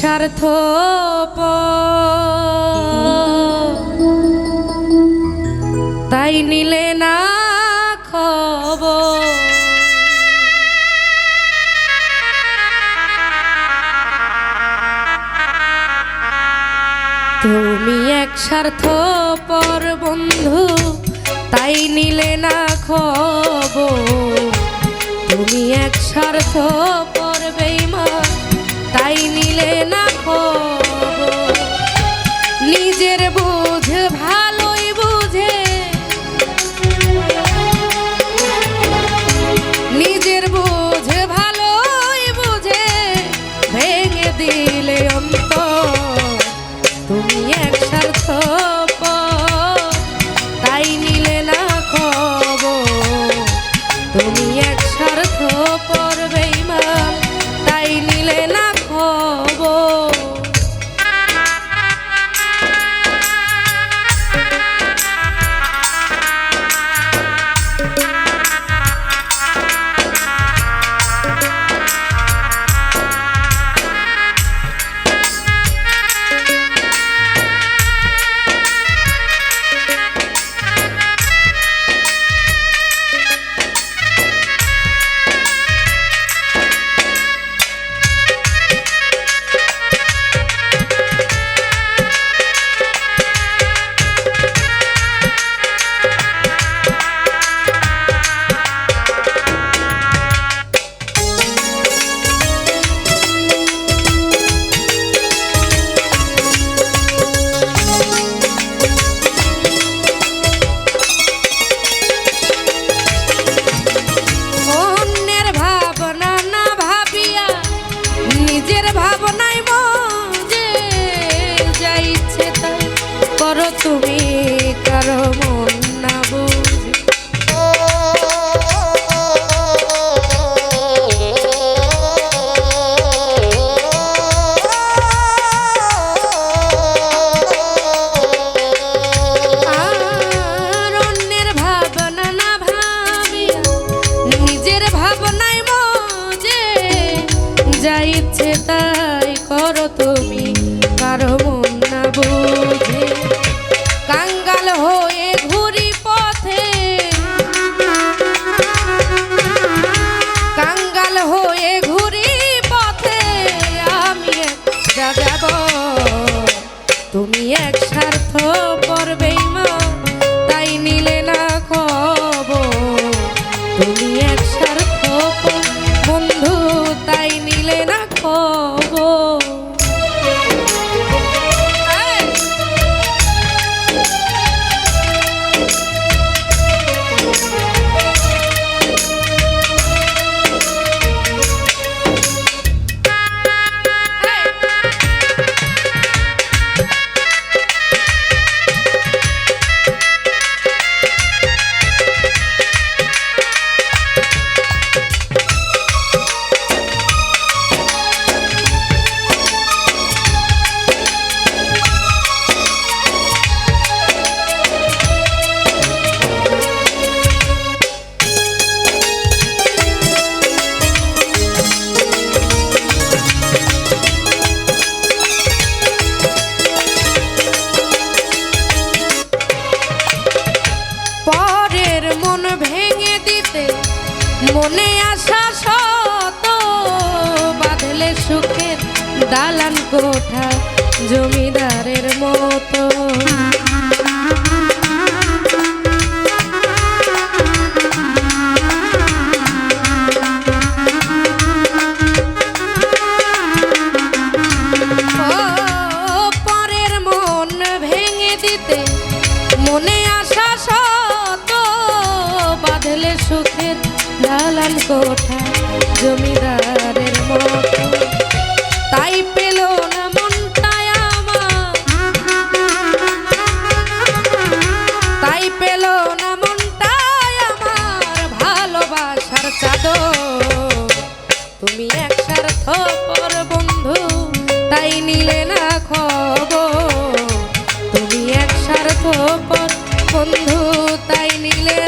স্বার্থ তাই নিলে না খব তুমি এক স্বার্থ পর বন্ধু, তাই নিলে না খব তুমি এক স্বার্থ নবী কারও কোঠা জমিদার বন্ধু তাই নিলে